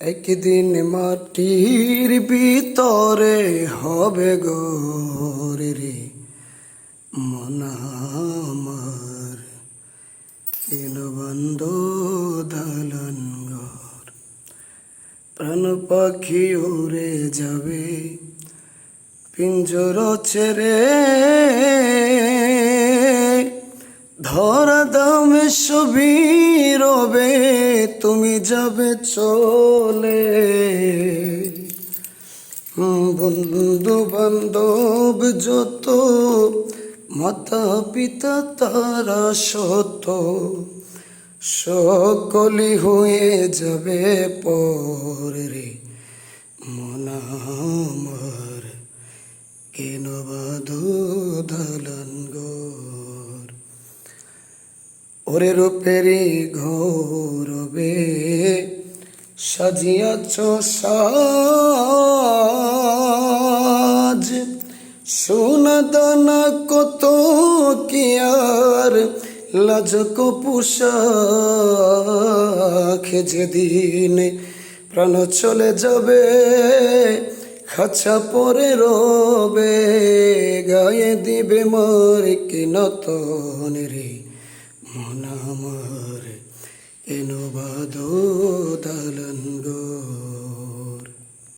একদিন মাটির ভিতরে হবে গোরে রে, মন আমার কেন বন্ধ দালান ঘর? প্রাণ পাখি উড়ে যাবে, পিঞ্জর ছেড়ে ধরা দামে ছবি রবে, তুমি যাবে চলে। বন্ধু বান্ধব যত, মাতা পিতা তারা সত। সকলি হয়ে যাবে পরে রে, মন আমার কেন বাধো দালান ঘর ওরে রূপেরি ঘোরবে সাজিয়াছ সাজ। সোনা দানা কত কি আর লাজক পোশাক যেদিন প্রাণ চলে যাবে, খাঁচা পরে রবে, গায়ে দিবে মার কি নতন রে। মন আমার কেন বাদো দালন গোর